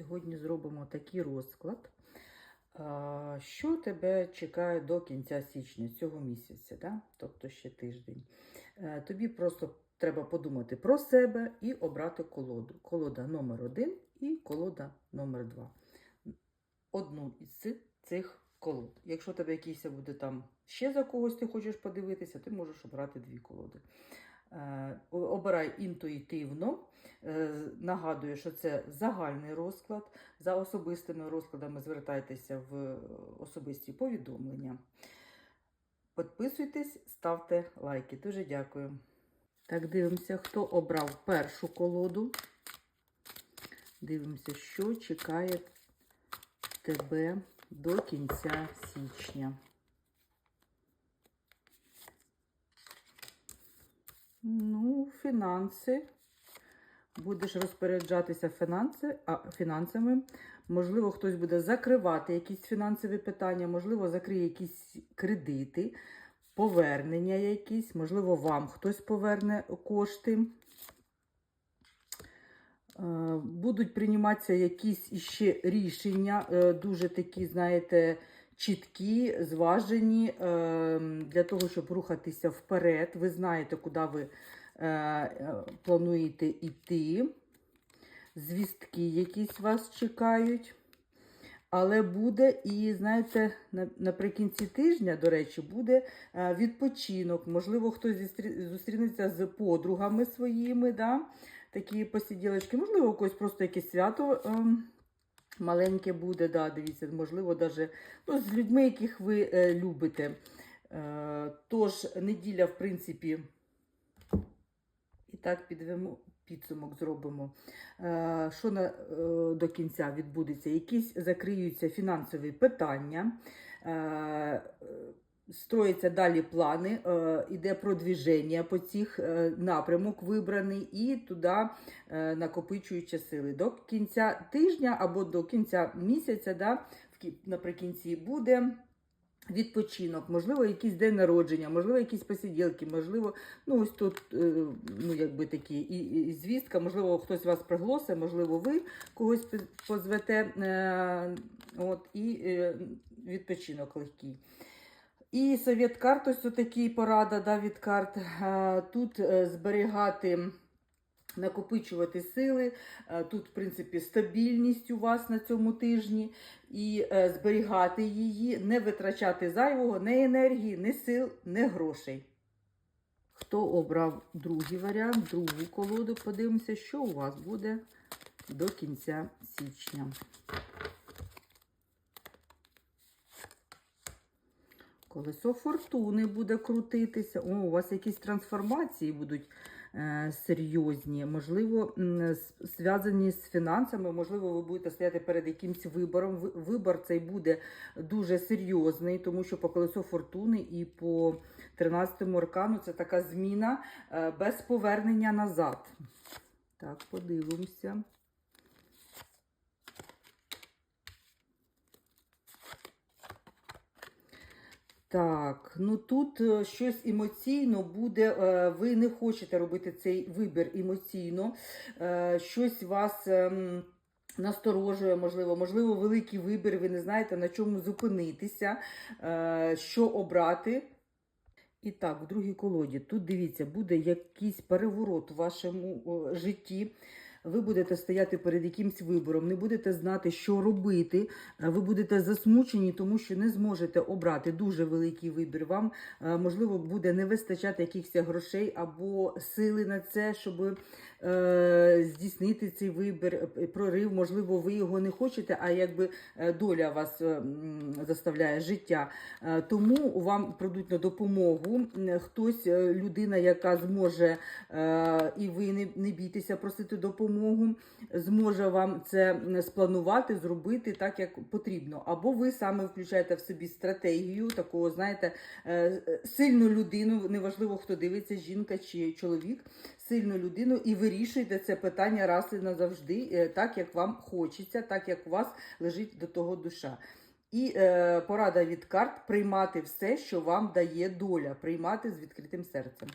Сьогодні зробимо такий розклад. Що тебе чекає до кінця січня цього місяця, да? тобто ще тиждень. Е, Тобі просто треба подумати про себе і обрати колоду. Колода номер один і колода номер два. Одну із цих колод. Якщо тебе якийсь буде там ще за когось ти хочеш подивитися, ти можеш обрати дві колоди. Е, Обирай інтуїтивно. Е, Нагадую, що це загальний розклад. За особистими розкладами звертайтеся в особисті повідомлення. Підписуйтесь, ставте лайки. Дуже дякую. Так, дивимося, хто обрав першу колоду. Дивимося, що чекає тебе до кінця січня. Ну, фінанси. Будеш розпоряджатися фінанси, а, фінансами. Можливо, хтось буде закривати якісь фінансові питання, можливо, закриє якісь кредити, повернення якісь, можливо, вам хтось поверне кошти. Е, Будуть прийматися якісь іще рішення, е, дуже такі, знаєте, чіткі, зважені е, для того, щоб рухатися вперед. Ви знаєте, куди ви е, е, плануєте йти. Звістки якісь вас чекають. Але буде і, знаєте, наприкінці тижня, до речі, буде е, відпочинок. Можливо, хтось зустрінеться з подругами своїми, да? такі посиділочки. Можливо, у когось просто якесь свято ем, маленьке буде, да, дивіться, можливо, даже, ну, з людьми, яких ви е, любите. Е, тож, неділя, в принципі, і так підвемо підсумок зробимо. Е, Що на, е, до кінця відбудеться? Якісь закриються фінансові питання. Е, Строїться далі плани, е, іде продвіження по цих е, напрямок вибраний, і туди е, накопичуючи сили. До кінця тижня або до кінця місяця, да, наприкінці буде відпочинок, можливо, якийсь день народження, можливо, якісь посиділки, можливо, ну ось тут ну, якби такі і, і звістка, можливо, хтось вас пригласить, можливо, ви когось позвете, от, і відпочинок легкий. І совет карт, ось такий порада да, від карт. Е, Тут е, зберігати, накопичувати сили. Е, Тут, в принципі, стабільність у вас на цьому тижні. І зберігати її, не витрачати зайвого, ні енергії, ні сил, ні грошей. Хто обрав другий варіант, другу колоду, подивимося, що у вас буде до кінця січня. Колесо фортуни буде крутитися. О, у вас якісь трансформації будуть е, серйозні, можливо, зв'язані з фінансами, можливо, ви будете стояти перед якимсь вибором. Вибор цей буде дуже серйозний, тому що по колесо фортуни і по 13 аркану це така зміна е, без повернення назад. Так, подивимося. Так, ну тут е, щось емоційно буде. е, Ви не хочете робити цей вибір емоційно. е, Щось вас ем, насторожує, можливо, можливо, великий вибір, ви не знаєте, на чому зупинитися, що обрати. І так, в другій колоді, тут дивіться, буде якийсь переворот у вашому житті. Ви будете стояти перед якимсь вибором, не будете знати, що робити. Е, Ви будете засмучені, тому що не зможете обрати дуже великий вибір. Вам, е, можливо, буде не вистачати якихось грошей або сили на це, щоб е, здійснити цей вибір, прорив. Можливо, ви його не хочете, а якби доля вас заставляє життя. Тому вам прийдуть на допомогу хтось, людина, яка зможе, і ви не, бійтеся просити допомогу, зможе вам це спланувати, зробити так, як потрібно. Або ви саме включаєте в собі стратегію такого, знаєте, е, сильну людину, неважливо, хто дивиться, жінка чи чоловік, сильну людину, і вирішуєте це питання раз і назавжди, е, так, як вам хочеться, так, як у вас лежить до того душа. І е, порада від карт приймати все, що вам дає доля, приймати з відкритим серцем.